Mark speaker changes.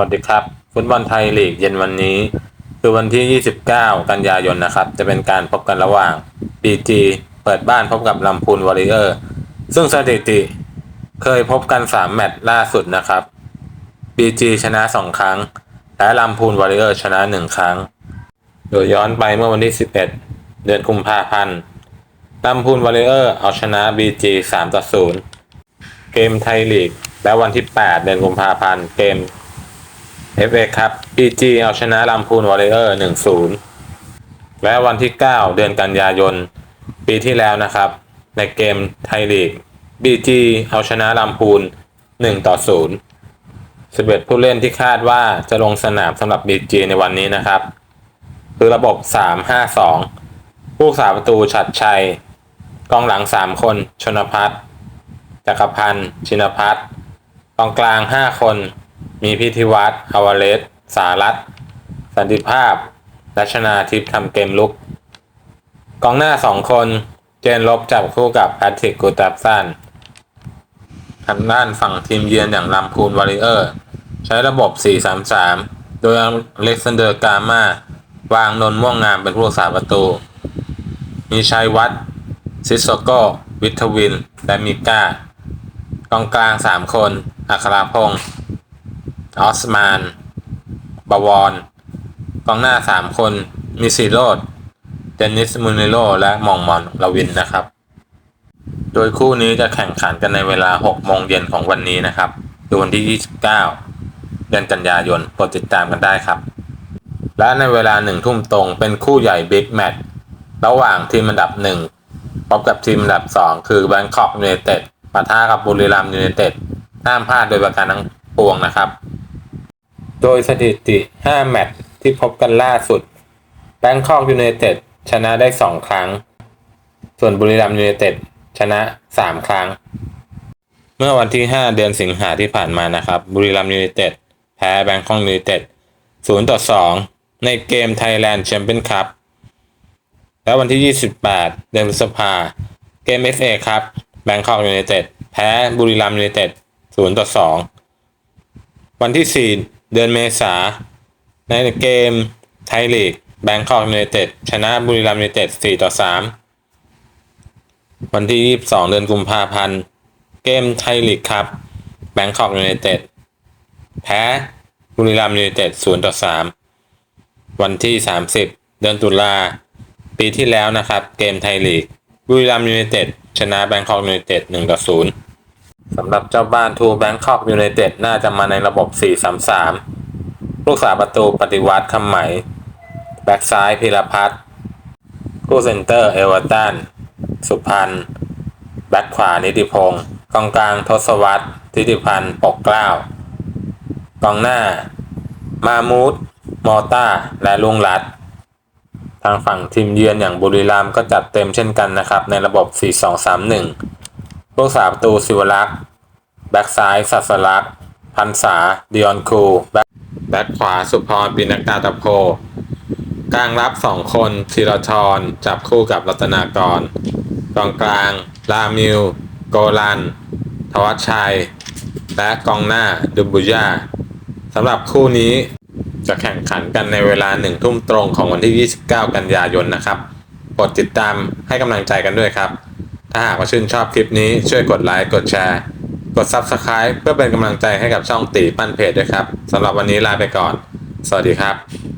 Speaker 1: วัสดีครับ ฟุตบอลไทยลีกเย็นวันนี้ คือวันที่ 29 กันยายนนะครับ จะเป็นการพบกันระหว่าง BG เปิดบ้านพบกับลำพูนวอริเออร์ ซึ่งสถิติเคยพบกัน 3 แมตช์ล่าสุดนะครับ BG ชนะ 2 ครั้ง และลำพูนวอริเออร์ชนะ 1 ครั้ง โดยย้อนไปเมื่อวันที่ 11 เดือนกุมภาพันธ์ลำพูนวอริเออร์เอาชนะ BG 3ต่อ0เกมไทยลีก และวันที่ 8 เดือนกุมภาพันธ์เกม FA ครับ PG เอาชนะลำพูนวอริเออร์1-0และวันที่ 9 เดือนกันยายน ปีที่แล้วนะครับ ในเกมไทยลีก BG เอาชนะลำพูน 1 ต่อ 0 11 ผู้เล่นที่คาดว่าจะลงสนามสำหรับ BG ในวันนี้นะครับ คือระบบ 3-5-2 ผู้สาประตูฉัดชัย กองหลัง 3 คน ชนพัฒน์จักรพันธ์ชินพัฒน์กองกลาง 5 คน มีพิธีวัตรอวเลสสารัตสันติภาพ รัชนาทิพย์ทำเกมลุก กองหน้า2คน เจนลบจับคู่กับแพทริกกูตับสันทางด้านฝั่งทีมเยือนอย่างลำพูนวอริเออร์ ใช้ระบบ 4-3-3 โดยอเล็กซานเดอร์กามา วางนนท์ม่วงงามเป็นผู้รักษาประตู มีชัยวัฒน์ซิสโซโกวิทวิน และมิก้ากองกลาง 3 คน อัคราพงศ์ ออสมานบวรกองหน้า 3 คน มิซิโรดเดนิสมูนิโล และมองมอนลาวินนะครับ โดยคู่นี้จะแข่งขันกันในเวลา 6 โมงเย็นของวันนี้นะครับคือวันที่ 29 เดือนกันยายนโปรดติดตามกันได้ครับ และในเวลาหนึ่งทุ่มตรงเป็นคู่ใหญ่บิ๊กแมตช์ระหว่างทีมอันดับหนึ่งพบกับทีมอันดับ 2 คือแบงคอกยู n นเต็ดปะทะกับบุรีรัมย์ยู n นเต็ดห้ามพลาดโดยประการทั้งปวงนะครับ โดยสถิติ 5 แมตช์ที่พบกันล่าสุดแบงคอกยู n นเต็ดชนะได้ 2 ครั้ง ส่วนบุรีรัมย์ยู n นเต็ดชนะ 3 ครั้ง เมื่อวันที่ 5 เดือนสิงหาที่ผ่านมานะครับ บุรีรัมย์ยู n นเต็ดแพ้แบงคอกยู n นเต็ด0ต่อ 2 ในเกม Thailand Champions Cup และวันที่ 28 เดือนพฤษภาเกม FA ครับแบงคอกยู n นเต็ดแพ้บุรีรัมย์ยู n นเต็ด0ต่อ 2 วันที่ 4 เดือนเมษาในเกมไทยลีกแบงคอกยู n นเต็ดชนะบุรีรัมย์ยู n นเต็ด4ต่อ 3 วันที่ 22 เดือนกุมภาพันธ์ เกมไทยลีกครับแบงคอกยู n นเต็ดแพ้บุรีรัมย์ยู n นเต็ด0ต่อ 3 วันที่ 30 เดือนตุลาปีที่แล้วนะครับ เกมไทยลีกบุรีรัมย์ยู n นเต็ดชนะแบงคอกยู n นเต็ด1ต่อ 0 สำหรับเจ้าบ้านทูแบงคอกยู n นเต็ดน่าจะมาในระบบ 4-3-3 ลูกสาประตูปฏิวัติคำไหม แบ็กซ้ายพิรพัฒน์คู่เซนเตอร์เอเวอร์ตันสุพรรณแบ็กขวานิติพงศ์กองกลางทศวรรษทิติพันธ์ปกเกล้ากองหน้า มามูดมอต้า และลุงรัตน์ทางฝั่งทีมเยือนอย่างบุรีรัมย์ก็จัดเต็มเช่นกันนะครับ ในระบบ 4-2-3-1 ผู้สาประตูสิวรักษ์ แบ็กซ้ายสัสลักษ์พันษาดิออนคูแบ็คแบ็กขวาสุพรปินักตาตะโพกลางรับ2คนธีรทรจับคู่กับรัตนากรกองกลาง ลามิว โกลัน ทวัชชัย และกองหน้าดุบุยาสำหรับคู่นี้จะแข่งขันกันในเวลาหนึ่งทุ่มตรงของวันที่ 29 กันยายนนะครับกดติดตามให้กำลังใจกันด้วยครับ ถ้าหากว่าชื่นชอบคลิปนี้ช่วยกดไลค์กดแชร์กด Subscribe เพื่อเป็นกำลังใจให้กับช่องตีปั้นเพจด้วยครับสำหรับวันนี้ลาไปก่อน สวัสดีครับ